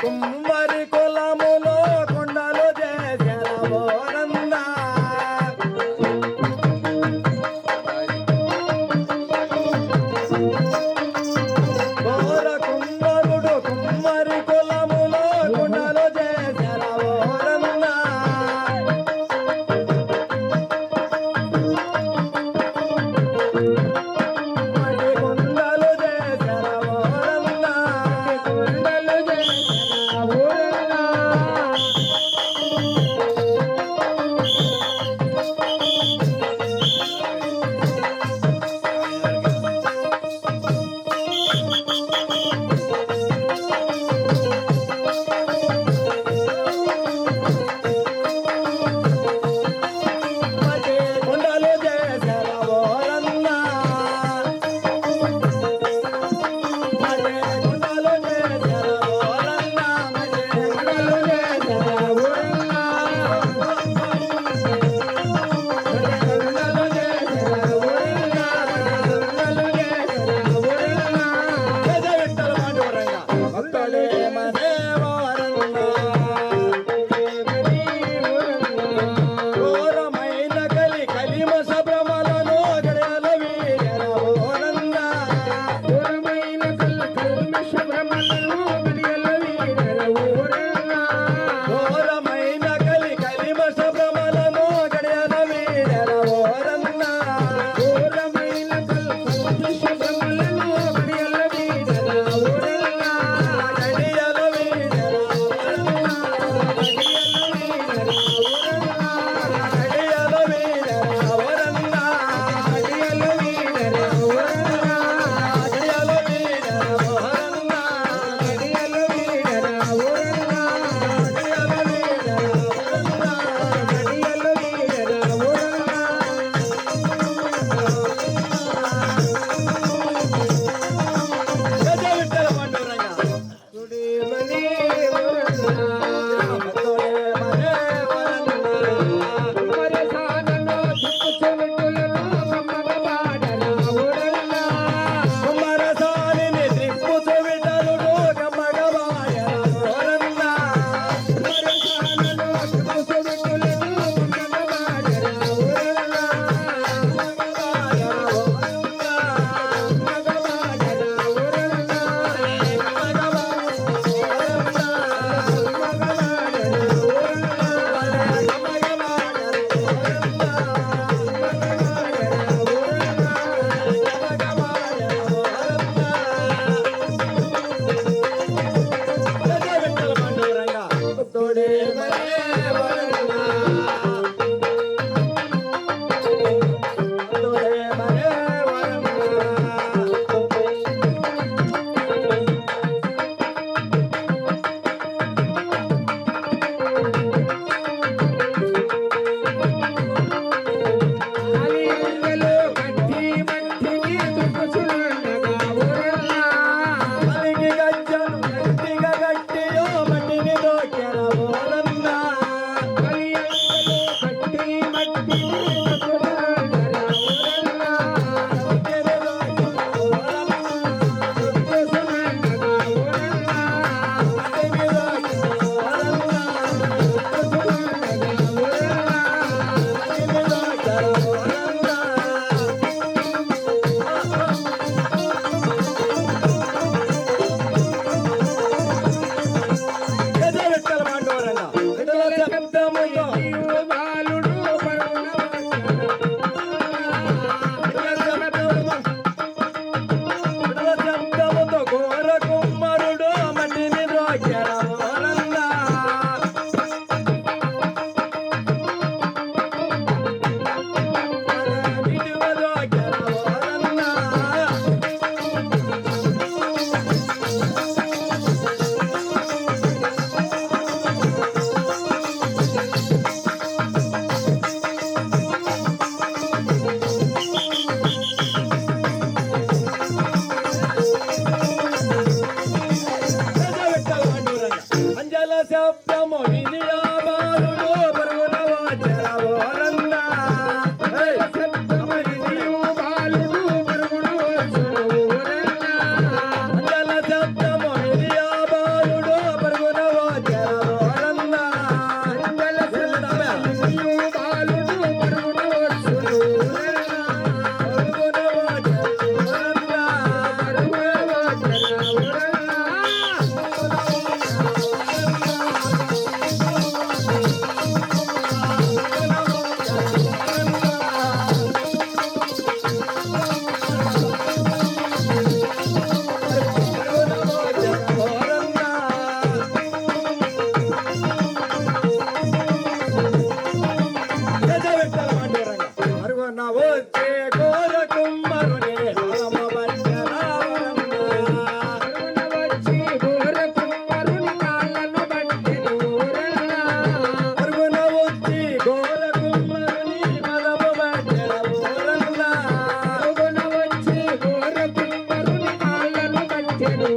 కుమ్మరి కులములో కొండలు చేసిన ఘోర కుమ్మరుడు కుమ్మరి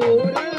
Ora.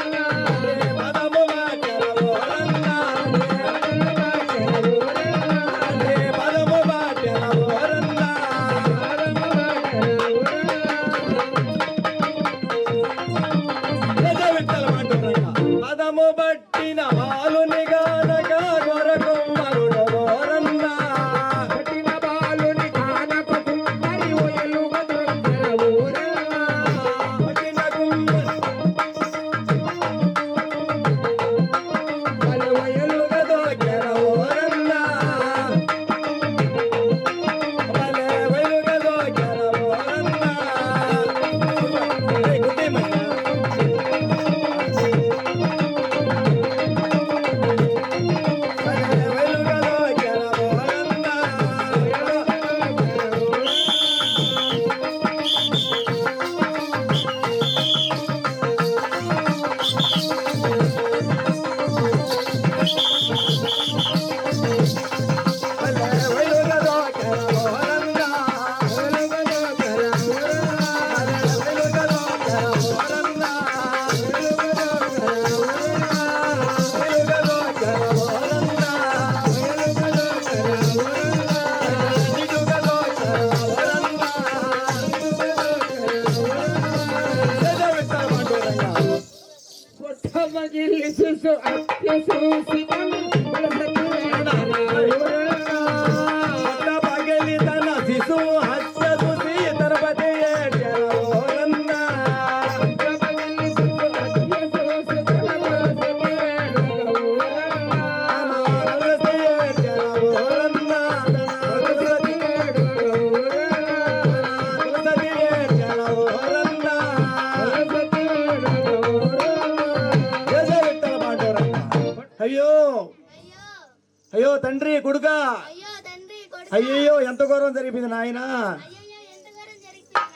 ఘోరం జరిపింది నాయన.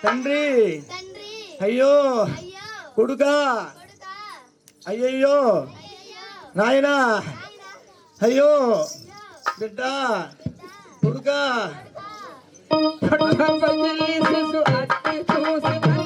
తండ్రి. అయ్యో. కొడుకా. అయ్యయ్యో. నాయన. అయ్యో. బిడ్డ. కొడుకా. చూసి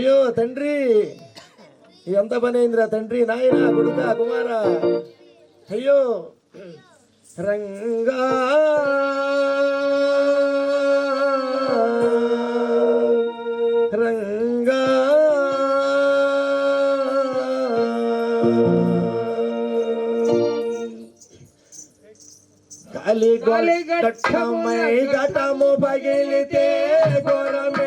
అయ్యో తండ్రి! ఎంత పని తండ్రి! నాయనా కొడుక కుమార! అయ్యో! రంగా! రంగా! కాలి గొలి గట్టమై గటము పగిలితే గోరమ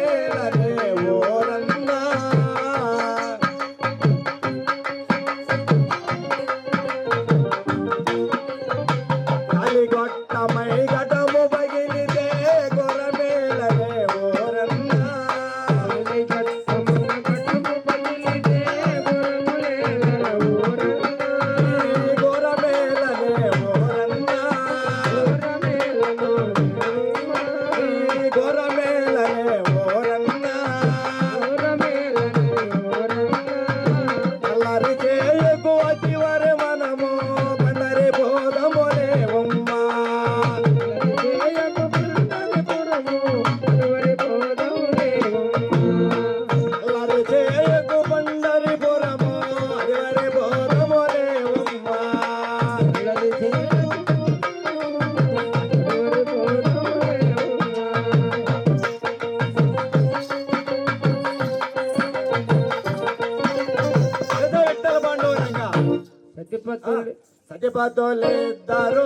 బతులు సటి బతులే దారు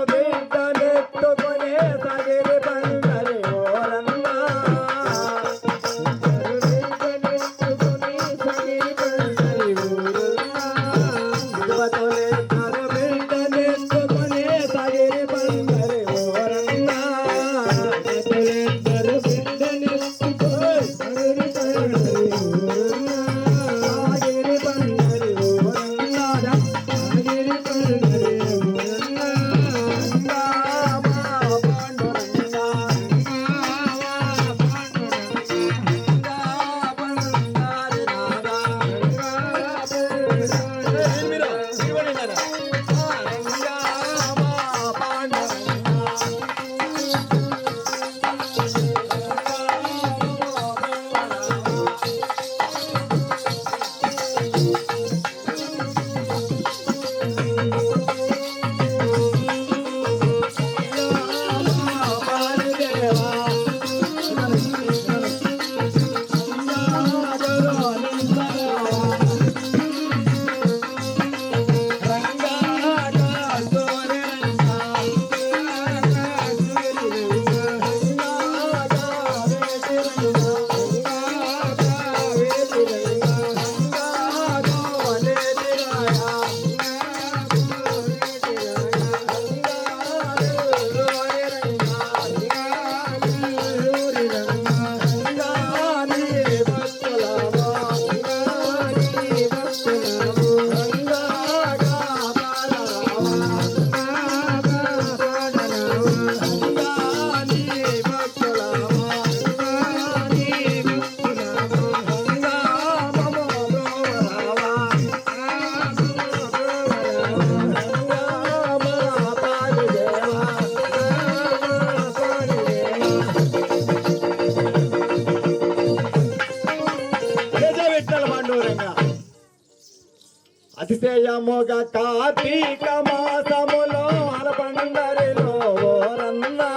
అతిశయముగా కార్తీక మాసములో అలపండరిలో ఓరన్నా